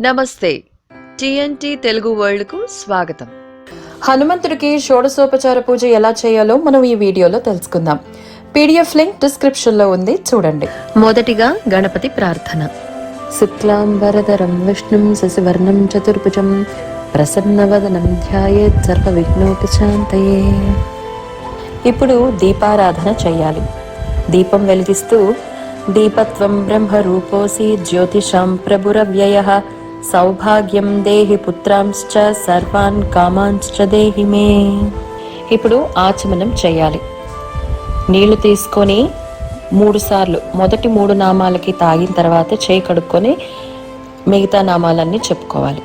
నమస్తే. టిఎన్టీ తెలుగు వరల్డ్కు స్వాగతం. హనుమంతుడికి షోడశోపచార పూజ ఎలా చేయాలో మనం ఈ వీడియోలో తెలుసుకుందాం. పీడిఎఫ్ లింక్ డిస్క్రిప్షన్లో ఉంది. చూడండి. మొదటిగా గణపతి ప్రార్థన. శుక్లాంబరధరం విష్ణుం శశివర్ణం చతుర్భుజం ప్రసన్నవదనం ధ్యాయేత్ సర్వ విఘ్నోపశాంతయే ఇప్పుడు దీపారాధన చేయాలి. దీపం వెలిగిస్తూ దీపత్వం బ్రహ్మ రూపోసి జ్యోతిషాం ప్రభురవ్యయ సౌభాగ్యం దేహి పుత్రాంశ్చ సర్వాన్ కామాంశ్చ దేహి మే. ఇప్పుడు ఆచమనం చేయాలి. నీళ్ళు తీసుకొని మూడు సార్లు మొదటి మూడు నామాలకి తాగిన తర్వాత చేయి కడుక్కొని మిగతా నామాలన్నీ చెప్పుకోవాలి.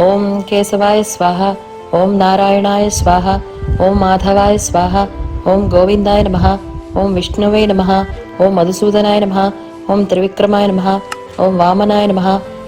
ఓం కేశవాయ స్వాహ ఓం నారాయణాయ స్వాహ ఓం మాధవాయ స్వాహ ఓం గోవిందాయ నమ ఓం విష్ణువే నమ ఓం మధుసూదనాయ నమ ఓం త్రివిక్రమాయ నమ ఓం వామనాయ నమ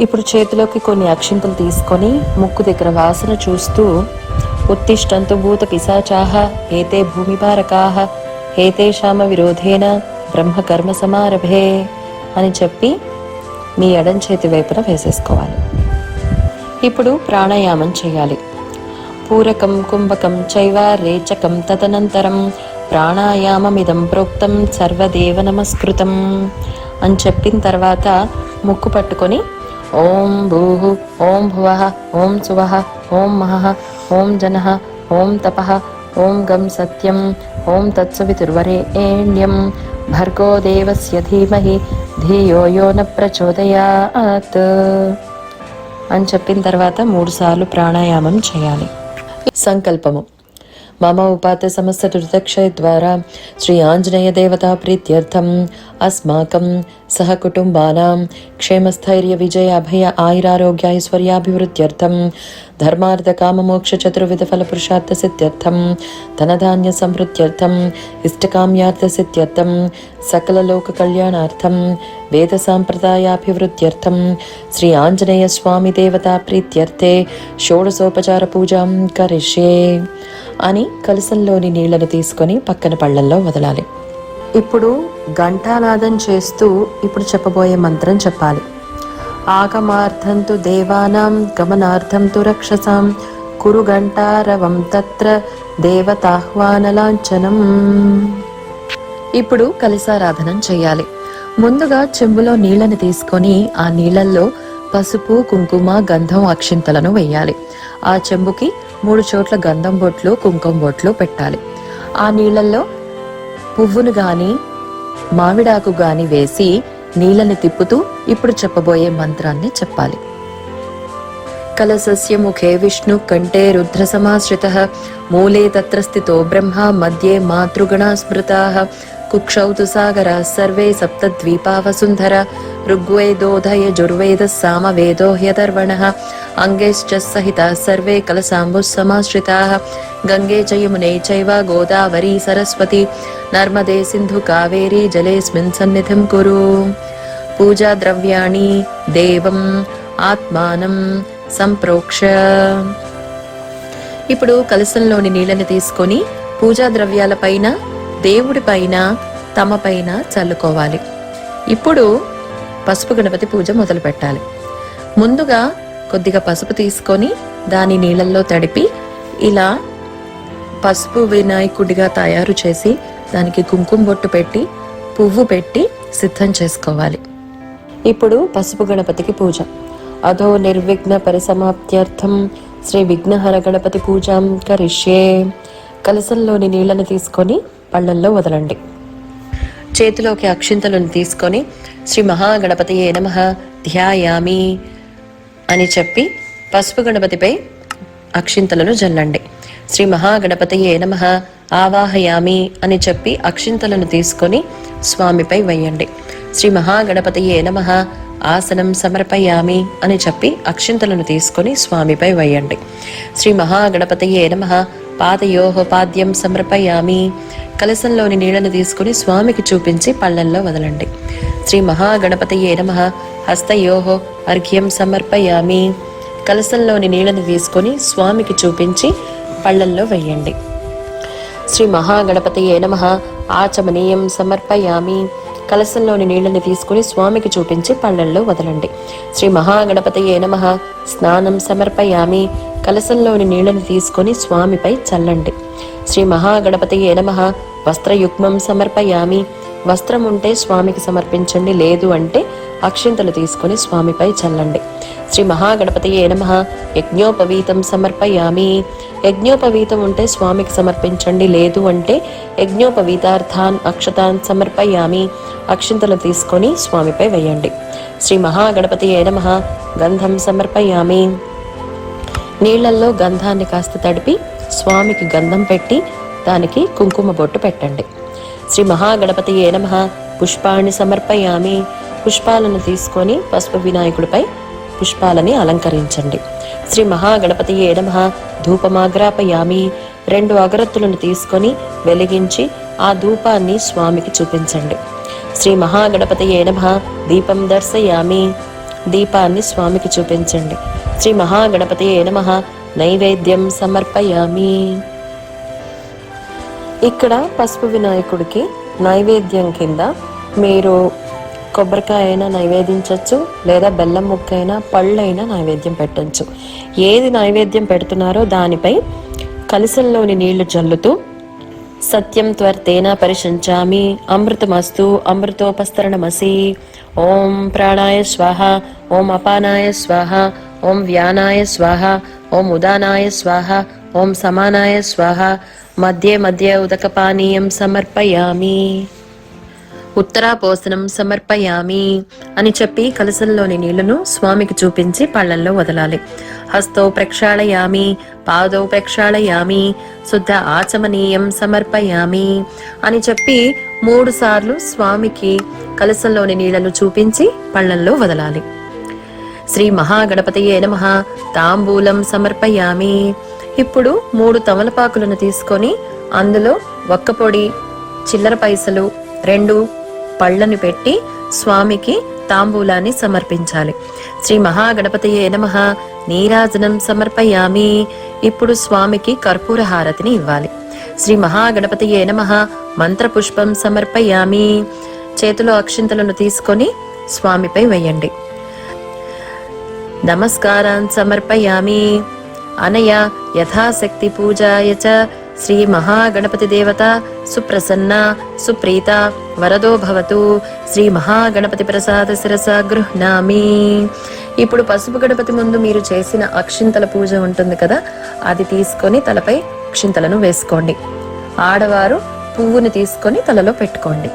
ఇప్పుడు చేతిలోకి కొన్ని అక్షింతలు తీసుకొని ముక్కు దగ్గర వాసన చూస్తూ ఉత్తిష్టంతు భూత పిశాచాహ ఏతే భూమిపారకాహ ఏతేషామ విరోధేన బ్రహ్మకర్మ సమారభే అని చెప్పి మీ ఎడం చేతి వైపున వేసేసుకోవాలి. ఇప్పుడు ప్రాణాయామం చేయాలి. పూరకం కుంభకం చైవ రేచకం తదనంతరం ప్రాణాయామమిదం ప్రోక్తం సర్వదేవ నమస్కృతం అని చెప్పిన తర్వాత ముక్కు పట్టుకొని ఓం భూ ఓం భువ ఓం సువ ఓం మహ ఓం జన ఓం తప ఓం గం సత్యం ఓం తత్సవితుర్వరేణ్యం. భర్గో దేవస్య ధీమహి ధియో యో న ప్రచోదయాత్. అని చెప్పిన తర్వాత మూడుసార్లు ప్రాణాయామం చేయాలి. సంకల్పము. మమ ఉపాత సమస్త దుర్దక్షయ ద్వారా శ్రీ ఆంజనేయ దేవతా ప్రీత్యర్థం అస్మాకం సహ కుటుంబానాం క్షేమస్థైర్య విజయ అభయ ఆయురారోగ్య ఐశ్వర్యాభివృద్ధ్యర్థం ధర్మార్థ కామమోక్ష చతుర్విధ ఫల పురుషార్థ సిద్ధ్యర్థం ధనధాన్య సమృద్ధ్యర్థం ఇష్టకామ్యార్థ సిద్ధ్యర్థం సకల లోక కళ్యాణార్థం వేద సాంప్రదాయాభివృద్ధ్యర్థం శ్రీ ఆంజనేయ స్వామి దేవతా ప్రీత్యర్థే షోడసోపచార పూజాం కరిష్యే అని కలసంలోని నీళ్ళను తీసుకొని పక్కన పళ్ళల్లో వదలాలి. ఇప్పుడు ఘంటానాదం చేస్తూ ఇప్పుడు చెప్పబోయే మంత్రం చెప్పాలి. ఆగమార్థం తు దేవానాం గమనార్థం తు రక్షసాం కురు ఘంటారవం తత్ర దేవతాహ్వానలాంఛనం. ఇప్పుడు కలిసారాధనం చేయాలి. ముందుగా చెంబులో నీళ్ళను తీసుకొని ఆ నీళ్ళలో పసుపు కుంకుమ గంధం అక్షింతలను వేయాలి. ఆ చెంబుకి మూడు చోట్ల గంధం బొట్లు కుంకుమ బొట్లు పెట్టాలి. ఆ నీళ్ళల్లో పువ్వును గాని మామిడాకు గాని వేసి నీళ్ళని తిప్పుతూ ఇప్పుడు చెప్పబోయే మంత్రాన్ని చెప్పాలి. కలసస్య ముఖే విష్ణు కంఠే రుద్ర సమాశ్రిత మూలే తత్ర స్థితో బ్రహ్మ మధ్యే మాతృగణా స్మృతా కుక్షౌ సాగర సర్వే సప్తద్వీపా వసుంధర ఋగ్వేదోధయ జుర్వేద సామవేదో హ్యదర్వణ అంగైశ్చ సహిత సర్వే కలసాంబు సమాశ్రితా గంగే చ చైవ గోదావరి సరస్వతి నర్మదే సింధు కావేరీ జలేస్మిన్ సన్నిధిం కురు పూజా ద్రవ్యాణి దేవం ఆత్మానం సంప్రోక్ష ఇప్పుడు కలసంలోని నీళ్ళని తీసుకొని పూజా ద్రవ్యాల దేవుడి పైన తమ పైన చల్లుకోవాలి. ఇప్పుడు పసుపు గణపతి పూజ మొదలు పెట్టాలి ముందుగా కొద్దిగా పసుపు తీసుకొని దాని నీళ్ళల్లో తడిపి ఇలా పసుపు వినాయకుడిగా తయారు చేసి దానికి కుంకుమ బొట్టు పెట్టి పువ్వు పెట్టి సిద్ధం చేసుకోవాలి. ఇప్పుడు పసుపు గణపతికి పూజ. అధో నిర్విఘ్న పరిసమాప్త్యర్థం శ్రీ విఘ్నహర గణపతి పూజాం కరిష్యే. కలసంలోని నీళ్ళను తీసుకొని పళ్ళల్లో వదలండి. చేతిలోకి అక్షింతలను తీసుకొని శ్రీ మహాగణపతి ఏ నమ ధ్యాయామి అని చెప్పి పసుపు గణపతిపై అక్షింతలను జల్లండి. శ్రీ మహాగణపతి ఏ నమ ఆవాహయామి అని చెప్పి అక్షింతలను తీసుకొని స్వామిపై వేయండి. శ్రీ మహాగణపతి ఏ నమ ఆసనం సమర్పయామి అని చెప్పి అక్షింతలను తీసుకొని స్వామిపై వేయండి. శ్రీ మహాగణపతయే నమ పాదయోహ పాద్యం సమర్పయామి. కలశంలోని నీళ్ళను తీసుకుని స్వామికి చూపించి పళ్ళల్లో వదలండి. శ్రీ మహాగణపతయే నమ. హస్తయోహో అర్ఘ్యం సమర్పయామి. కలశంలోని నీళ్ళను తీసుకొని స్వామికి చూపించి పళ్ళల్లో వేయండి శ్రీ మహాగణపతయే నమ. ఆచమనీయం సమర్పయామి. కలశంలోని నీళ్ళను తీసుకుని స్వామికి చూపించి పళ్ళల్లో వదలండి. శ్రీ మహాగణపతయే నమ. స్నానం సమర్పయామి. కలశంలోని నీళ్ళను తీసుకొని స్వామిపై చల్లండి. శ్రీ మహాగణపతి నమ. వస్త్రయుగ్మం సమర్పయామి. వస్త్రం ఉంటే స్వామికి సమర్పించండి లేదు అంటే అక్షింతలు తీసుకొని స్వామిపై చల్లండి. శ్రీ మహాగణపతి నమ. యజ్ఞోపవీతం సమర్పయామి. యజ్ఞోపవీతం ఉంటే స్వామికి సమర్పించండి లేదు అంటే యజ్ఞోపవీతార్థాన్ అక్షతాన్ సమర్పయామి. అక్షింతలు తీసుకొని స్వామిపై వేయండి. శ్రీ మహాగణపతి నమ. గంధం సమర్పయామి. నీళ్ళల్లో గంధాన్ని కాస్త తడిపి స్వామికి గంధం పెట్టి దానికి కుంకుమ బొట్టు పెట్టండి. శ్రీ మహాగణపతియే నమ. పుష్పాన్ని సమర్పయామి. పుష్పాలను తీసుకొని పసుపు వినాయకుడిపై పుష్పాలని అలంకరించండి. శ్రీ మహాగణపతియే నమ. ధూపమాగ్రాపయామి. రెండు అగరత్తులను తీసుకొని వెలిగించి ఆ ధూపాన్ని స్వామికి చూపించండి. శ్రీ మహాగణపతియే నమ. దీపం దర్శయామి. దీపాన్ని స్వామికి చూపించండి. శ్రీ మహాగణపతియే నమ. నైవేద్యం సమర్పయామి. ఇక్కడ పసుపు వినాయకుడికి నైవేద్యం కింద మీరు కొబ్బరికాయ అయినా నైవేదించవచ్చు లేదా బెల్లం ముక్క అయినా పళ్ళైనా నైవేద్యం పెట్టచ్చు. ఏది నైవేద్యం పెడుతున్నారో దానిపై కలసంలోని నీళ్ళు జల్లుతూ సత్యం త్వర్తేన పరిశంచామి అమృతమస్తు అమృతోపస్తరణమసి. ఓం ప్రాణాయ స్వాహ ఓం అపానాయ స్వాహ ఓం వ్యానాయ స్వాహ ఓం ఉదానాయ స్వాహ ఓం సమానాయ స్వాహ మధ్య మధ్య ఉదకపానీయం సమర్పయామి. ఉత్తరాపోసనం సమర్పయామి అని చెప్పి కలసంలోని నీళ్ళను స్వామికి చూపించి పళ్ళల్లో వదలాలి. హస్తో ప్రక్షాళయామి పాదో ప్రక్షాళయామి శుద్ధ ఆచమనీయం సమర్పయామి అని చెప్పి మూడు సార్లు స్వామికి కలసంలోని నీళ్ళను చూపించి పళ్ళల్లో వదలాలి. శ్రీ మహాగణపతియే నమ. తాంబూలం సమర్పయామి. ఇప్పుడు మూడు తమలపాకులను తీసుకొని అందులో ఒక్క పొడి చిల్లర పైసలు రెండు పళ్ళను పెట్టి స్వామికి తాంబూలాన్ని సమర్పించాలి. శ్రీ మహాగణపతియే నమ. నీరాజనం సమర్పయామి. ఇప్పుడు స్వామికి కర్పూర హారతిని ఇవ్వాలి. శ్రీ మహాగణపతియే నమ. మంత్రపుష్పం సమర్పయామి. చేతిలో అక్షింతలను తీసుకొని స్వామిపై వేయండి. నమస్కారాన్ సమర్పయామి అనయా యథాశక్తి పూజాయ చ శ్రీ మహాగణపతి దేవత సుప్రసన్న సుప్రీత వరదో భవతు శ్రీ మహాగణపతి ప్రసాద శిరస గృహ్ణామి ఇప్పుడు పసుపు గణపతి ముందు మీరు చేసిన అక్షింతల పూజ ఉంటుంది కదా అది తీసుకొని తలపై అక్షింతలను వేసుకోండి. ఆడవారు పువ్వుని తీసుకొని తలలో పెట్టుకోండి.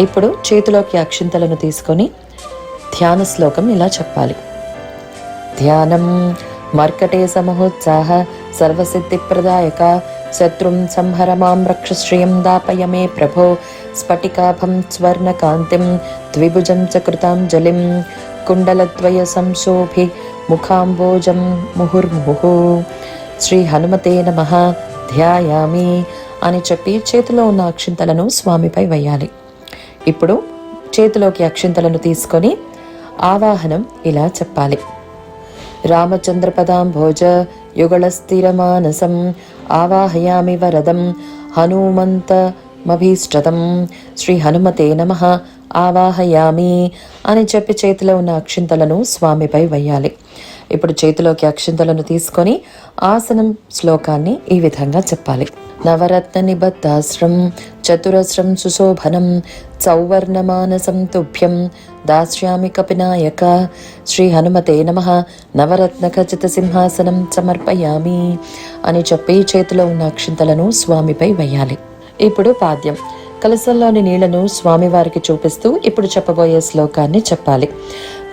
ఇప్పుడు చేతిలోకి అక్షింతలను తీసుకొని ధ్యాన శ్లోకం ఇలా చెప్పాలి. ధ్యానం మర్కటే సమహోత్సాహ సర్వసిద్ధిప్రదాయక శత్రుం సంహర మాం రక్షశ్రియం దాపయ మే ప్రభో స్ఫటికాభం స్వర్ణకాంతిం ద్విభుజం చ కృతాంజలిం కుండలద్వయ సంశోభి ముఖాంబోజం ముహుర్ముహు. శ్రీ హనుమతే నమ. ధ్యాయామి అని చెప్పి చేతిలో ఉన్న అక్షింతలను స్వామిపై వేయాలి. ఇప్పుడు చేతిలోకి అక్షింతలను తీసుకొని ఆవాహనం ఇలా చెప్పాలి. రామచంద్రపదాంభోజ యుగళస్థిరమానసం ఆవాహయామి వరదం హనుమంతమభీష్టతం శ్రీ హనుమతే నమ. ఆవాహయామి అని చెప్పి చేతిలో ఉన్న అక్షింతలను స్వామిపై వేయాలి ఇప్పుడు చేతిలోకి అక్షింతలను తీసుకొని ఆసనం శ్లోకాన్ని ఈ విధంగా చెప్పాలి. నవరత్న నిబద్ధాశ్రం చతురస్రం సుశోభనం సౌవర్ణమానసం తుభ్యం దాస్యామి కపినాయక శ్రీ హనుమతే నమ నవరత్న ఖచ్చిత సింహాసనం సమర్పయామి అని చెప్పి చేతిలో ఉన్న అక్షింతలను స్వామిపై వేయాలి ఇప్పుడు పాద్యం. కలసంలోని నీళ్ళను స్వామివారికి చూపిస్తూ ఇప్పుడు చెప్పబోయే శ్లోకాన్ని చెప్పాలి.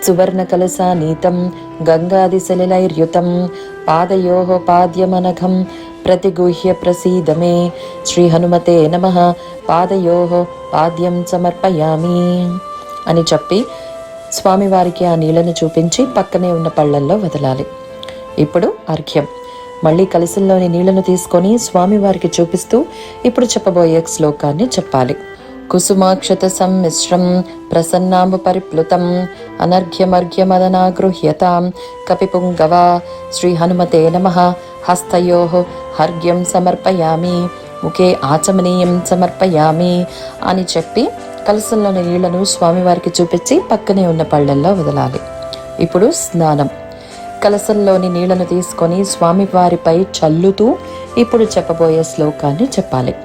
సువర్ణ కలసా నీతం గంగాది సలిలైర్యుతం పాదయో పాద్యమనఘం ప్రతిగుహ్య ప్రసీదమే శ్రీ హనుమతే నమ పాదయో పాద్యం సమర్పయామి అని చెప్పి స్వామివారికి ఆ నీళ్ళను చూపించి పక్కనే ఉన్న పళ్ళల్లో వదలాలి. ఇప్పుడు అర్ఘ్యం. మళ్ళీ కలశంలోని నీళ్ళను తీసుకొని స్వామివారికి చూపిస్తూ ఇప్పుడు చెప్పబోయే శ్లోకాన్ని చెప్పాలి. కుసుమాక్షత సమ్మిశ్రం ప్రసన్నాంబు పరిప్లుతం అనర్ఘ్యమర్ఘ్యమదనాగృహ్యతాం కపిపుంగవ శ్రీ హనుమతే నమ హస్తయో హర్ఘ్యం సమర్పయామి ముఖే ఆచమనీయం సమర్పయామి అని చెప్పి కలసంలోని నీళ్ళను స్వామివారికి చూపించి పక్కనే ఉన్న పళ్ళల్లో వదలాలి. ఇప్పుడు స్నానం. కలసంలోని నీళ్ళను తీసుకొని స్వామివారిపై చల్లుతూ ఇప్పుడు చెప్పబోయే శ్లోకాన్ని చెప్పాలి.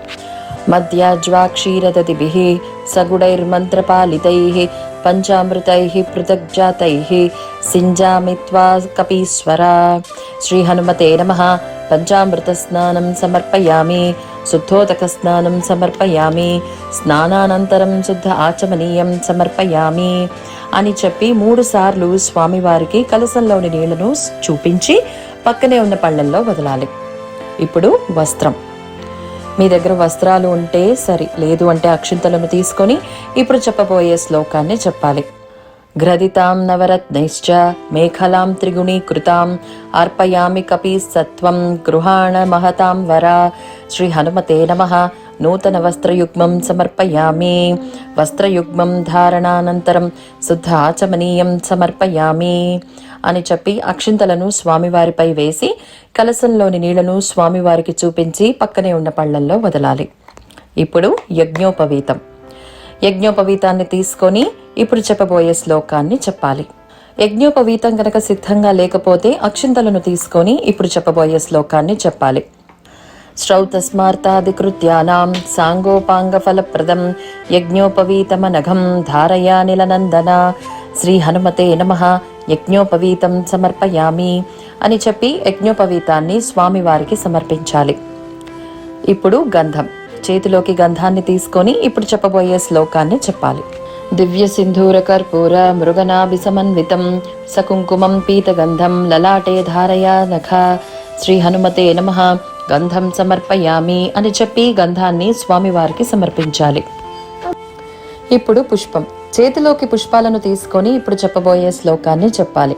మధ్య మధ్యాజ్వాక్షీరదతిభిः సగుడైర్మంత్రపాలితైः పంచామృతై పృథగ్జాతైः సింజామిత్వా కపీశ్వర కపీశ్వరా. శ్రీహనుమతే నమః. పంచామృతస్నానం సమర్పయామి శుద్ధోదకస్నానం సమర్పయామి స్నానానంతరం శుద్ధ ఆచమనీయం సమర్పయామి అని చెప్పి మూడు సార్లు స్వామివారికి కలసంలోని నీళ్ళను చూపించి పక్కనే ఉన్న పళ్ళల్లో వదలాలి. ఇప్పుడు వస్త్రం. మీ దగ్గర వస్త్రాలు ఉంటే సరి లేదు అంటే అక్షింతలను తీసుకొని ఇప్పుడు చెప్పబోయే శ్లోకాన్ని చెప్పాలి. ఘ్రదితాం నవరత్నైశ్చ మేఖలాం త్రిగుణీకృతాం అర్పయామి కపి సత్వం గృహాణ మహతాం వర శ్రీ హనుమతే నమ నూతన వస్త్రయుగ్మం సమర్పయామి వస్త్రయుగ్మం ధారణానంతరం శుద్ధ ఆచమనీయం సమర్పయామి అని చెప్పి అక్షింతలను స్వామివారిపై వేసి కలసంలోని నీళ్ళను స్వామివారికి చూపించి పక్కనే ఉన్న పళ్ళల్లో వదలాలి. ఇప్పుడు యజ్ఞోపవీతం. యజ్ఞోపవీతాన్ని తీసుకొని ఇప్పుడు చెప్పబోయే శ్లోకాన్ని చెప్పాలి. యజ్ఞోపవీతం కనుక సిద్ధంగా లేకపోతే అక్షింతలను తీసుకొని ఇప్పుడు చెప్పబోయే శ్లోకాన్ని చెప్పాలి. శ్రౌతస్మార్తాదికృత్యానాం సాంగోపాంగఫలప్రదం యజ్ఞోపవీతమనఘం ధారయానిలనందన శ్రీ హనుమతే నమ యజ్ఞోపవీతం సమర్పయామి అని చెప్పి యజ్ఞోపవీతాన్ని స్వామివారికి సమర్పించాలి. ఇప్పుడు గంధం. చేతిలోకి గంధాన్ని తీసుకొని ఇప్పుడు చెప్పబోయే శ్లోకాన్ని చెప్పాలి. దివ్య సింధూర కర్పూర మృగనాభి సమన్వితం సకుంకుమం పీతగంధం లలాటే ధారయా నఖ. శ్రీ హనుమతే నమ. గంధం సమర్పయామి అని చెప్పి గంధాన్ని స్వామివారికి సమర్పించాలి. ఇప్పుడు పుష్పం. చేతిలోకి పుష్పాలను తీసుకొని ఇప్పుడు చెప్పబోయే శ్లోకాన్ని చెప్పాలి.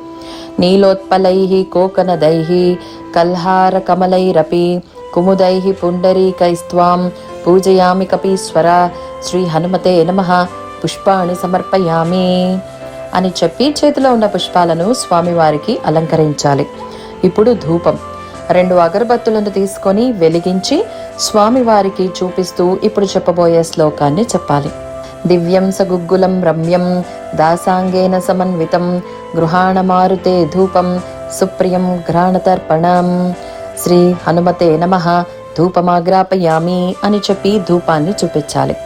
నీలోత్పలై కోకనదై కల్హార కమలైరపి కుముదై పుండరీకైస్వాం పూజయామి కపీశ్వర శ్రీ హనుమతే నమ. పుష్పాణి సమర్పయామి అని చెప్పి చేతిలో ఉన్న పుష్పాలను స్వామివారికి అలంకరించాలి. ఇప్పుడు ధూపం. రెండు అగరబత్తులను తీసుకొని వెలిగించి స్వామివారికి చూపిస్తూ ఇప్పుడు చెప్పబోయే శ్లోకాన్ని చెప్పాలి. దివ్యం సగుగ్గులం రమ్యం దాసాంగేన సమన్వితం గృహాణమారుతే ధూపం సుప్రియం ఘ్రాణతర్పణం. శ్రీ హనుమతే నమ. ధూపమాగ్రాపయామి అని చెప్పి ధూపాన్ని చూపించాలి.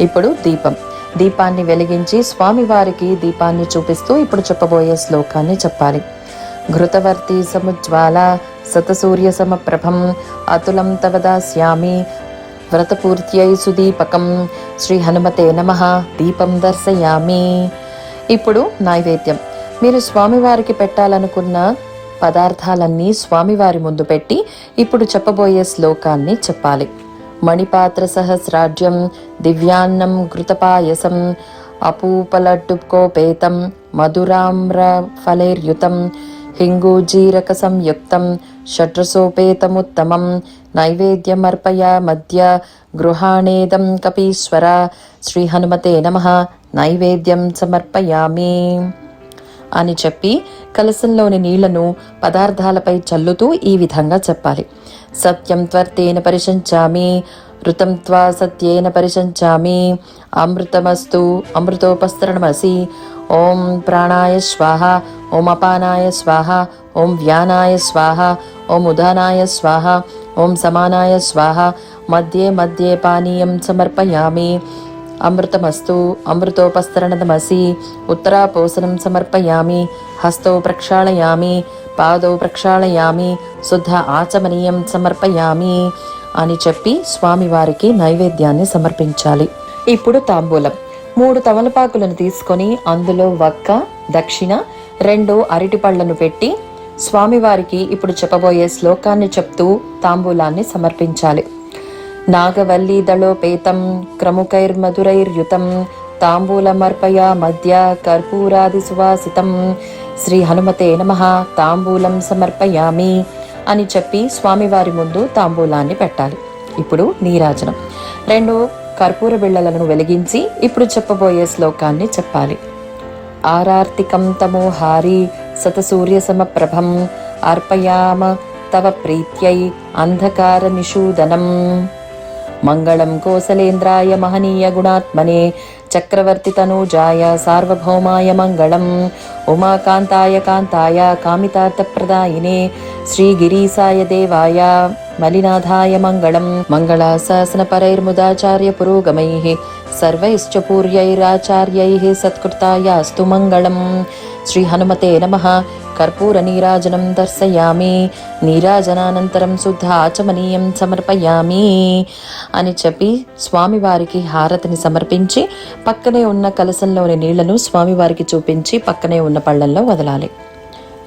ఇప్పుడు దీపం. దీపాన్ని వెలిగించి స్వామివారికి దీపాన్ని చూపిస్తూ ఇప్పుడు చెప్పబోయే శ్లోకాన్ని చెప్పాలి. ఘృతవర్తి సముజ్వాల సతసూర్య సమప్రభం అతులం తవ దాస్యామి వ్రతపూర్త్యై సుదీపకం శ్రీ హనుమతే నమ దీపం దర్శయామి. ఇప్పుడు నైవేద్యం. మీరు స్వామివారికి పెట్టాలనుకున్న పదార్థాలన్నీ స్వామివారి ముందు పెట్టి ఇప్పుడు చెప్పబోయే శ్లోకాన్ని చెప్పాలి. మణిపాత్ర సహస్రాజ్యం దివ్యాన్నం ఘృతపాయసం అపూపలడ్డుకోపేతం మధురామ్ర ఫలైర్యుతం హింగూజీరక సంయుక్తం షట్రసోపేతముత్తమం నైవేద్యమర్పయ మధ్య గృహాణేదం కపీశ్వర శ్రీహనుమతే నమ నైవేద్యం సమర్పయామి. అని చెప్పి కలసంలోని నీళ్ళను పదార్థాలపై చల్లుతూ ఈ విధంగా చెప్పాలి. సత్యం త్వర్తేన పరిశంచామి ఋతం త్వా సత్యేన పరిశంచామి. అమృతమస్తు అమృతోపస్తరణమసి. ఓం ప్రాణాయ స్వాహ ఓం అపానాయ స్వాహ ఓం వ్యానాయ స్వాహ ఓం ఉదానాయ స్వాహ ఓం సమానాయ స్వాహ. మధ్యే మధ్యే పానీయం సమర్పయామి. అమృతమస్తు అమృతోపస్తరణమసి ఉత్తరాపోసనం సమర్పయామి హస్తౌ ప్రక్షాళయామి పాదౌ ప్రక్షాళయామి శుద్ధ ఆచమనీయం సమర్పయామి అని చెప్పి స్వామివారికి నైవేద్యాన్ని సమర్పించాలి. ఇప్పుడు తాంబూలం. మూడు తమలపాకులను తీసుకొని అందులో వక్క దక్షిణ రెండు అరటిపళ్ళను పెట్టి స్వామివారికి ఇప్పుడు చెప్పబోయే శ్లోకాన్ని చెప్తూ తాంబూలాన్ని సమర్పించాలి. నాగవల్లీదళోపేతం క్రముకైర్మధురైర్యుతం తాంబూలమర్పయ మధ్య కర్పూరాది సువాసితం శ్రీ హనుమతే నమ తాంబూలం సమర్పయామి అని చెప్పి స్వామివారి ముందు తాంబూలాన్ని పెట్టాలి. ఇప్పుడు నీరాజనం. రెండు కర్పూర బిళ్ళలను వెలిగించి ఇప్పుడు చెప్పబోయే శ్లోకాన్ని చెప్పాలి. ఆరార్తికం తమోహారి సతసూర్య సమప్రభం అర్పయామ తవ ప్రీత్యై అంధకార నిషూదనం మంగళం కోసలేంద్రాయ మహనీయ గుణాత్మనే. చక్రవర్తి తనూజాయ సార్వభౌమాయ మంగళం. ఉమాకాంతాయ కాంతాయ కామితార్థప్రదాయినే. శ్రీగిరీసాయ దేవాయ మలినాథాయ మంగళం. మంగళాశాసన పరైర్ముదాచార్య పురోగమైః. సర్వైశ్చ పూర్యైరాచార్యైः సత్కృతాయాస్తు మంగళం. శ్రీ హనుమతే నమః. కర్పూర నీరాజనం దర్శయామి నీరాజనానంతరం శుద్ధ ఆచమనీయం సమర్పయామి అని చెప్పి స్వామివారికి హారతిని సమర్పించి పక్కనే ఉన్న కలశంలోని నీళ్ళను స్వామివారికి చూపించి పక్కనే ఉన్న పళ్ళల్లో వదలాలి.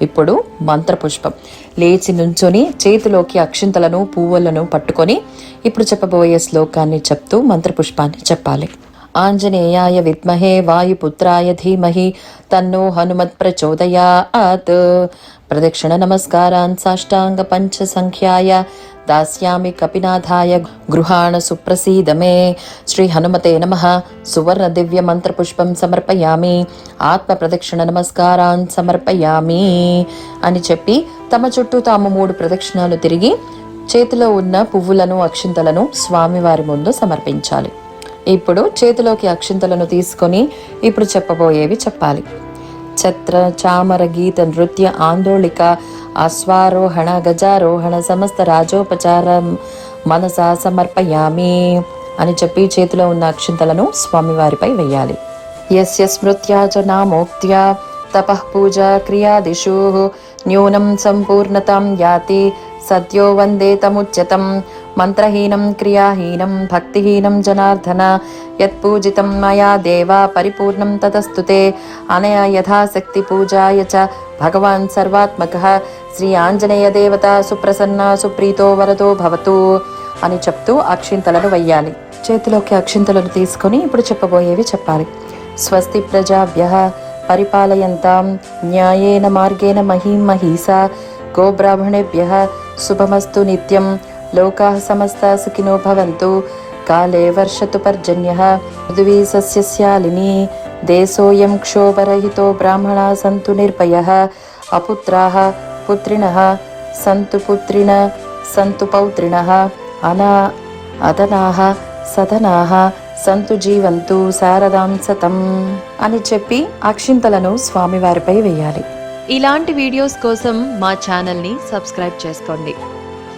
ఇప్పుడు మంత్రపుష్పం. లేచి నుంచొని చేతిలోకి అక్షింతలను పువ్వులను పట్టుకొని ఇప్పుడు చెప్పబోయే శ్లోకాన్ని చెప్తూ మంత్రపుష్పాన్ని చెప్పాలి. ఆంజనేయాయ విద్మహే వాయుపుత్రాయ ధీమహి తన్నో హనుమత్ ప్రచోదయాత్. ప్రదక్షిణ నమస్కారాన్ సాష్టాంగ పంచ సంఖ్యాయ దాస్యామి కపినాథాయ గృహాణ సుప్రసీదమే. శ్రీ హనుమతే నమ. సువర్ణ దివ్య మంత్రపుష్పం సమర్పయామి. ఆత్మ ప్రదక్షిణ నమస్కారాన్ సమర్పయామి అని చెప్పి తమ చుట్టూ తాము మూడు ప్రదక్షిణాలు తిరిగి చేతిలో ఉన్న పువ్వులను అక్షింతలను స్వామివారి ముందు సమర్పించాలి. ఇప్పుడు చేతిలోకి అక్షింతలను తీసుకొని ఇప్పుడు చెప్పబోయేవి చెప్పాలి. ఛత్ర చామర గీత నృత్య ఆందోళిక అశ్వారోహణ గజారోహణ సమస్త రాజోపచార మనస సమర్పయామి అని చెప్పి చేతిలో ఉన్న అక్షింతలను స్వామివారిపై వేయాలి యస్య స్మృత్యా చ నామోక్త్యా తపః క్రియాదిషు న్యూనం సంపూర్ణతం యాతి సద్యో వందే తముచ్యతం మంత్రహీనం క్రియాహీనం భక్తిహీనం జనార్దన యత్పూజితం మయా దేవా పరిపూర్ణం తతస్తుతే అనయ యథాశక్తి పూజాయ చ. భగవాన్ సర్వాత్మక. శ్రీ ఆంజనేయ దేవత సుప్రసన్న సుప్రీతో వరదో భవతు అని చెప్తూ అక్షింతలను వెయ్యాలి. చేతిలోకి అక్షింతలను తీసుకొని ఇప్పుడు చెప్పబోయేవి చెప్పాలి. స్వస్తి ప్రజాభ్య పరిపాలయంతాం. న్యాయేన మార్గేణ మహీం మహీసా గోబ్రాహ్మణేభ్య శుభమస్తు నిత్యం. లోకా సమస్తా సుఖినో భవంతు కాలే వర్షతు పర్జన్య పృథ్వీ సస్యశ్యాలిని దేశోయం క్షోభరహితో బ్రాహ్మణ సంతు నిర్భయ అపుత్రాः పుత్రిణः సంతు పుత్రిణ సంతు పౌత్రిణः అనా అదనాः సదనాः సంతు జీవంతు శారదాం సతం అని చెప్పి అక్షింతలను స్వామివారిపై వేయాలి. ఇలాంటి వీడియోస్ కోసం మా ఛానల్ని సబ్స్క్రైబ్ చేసుకోండి.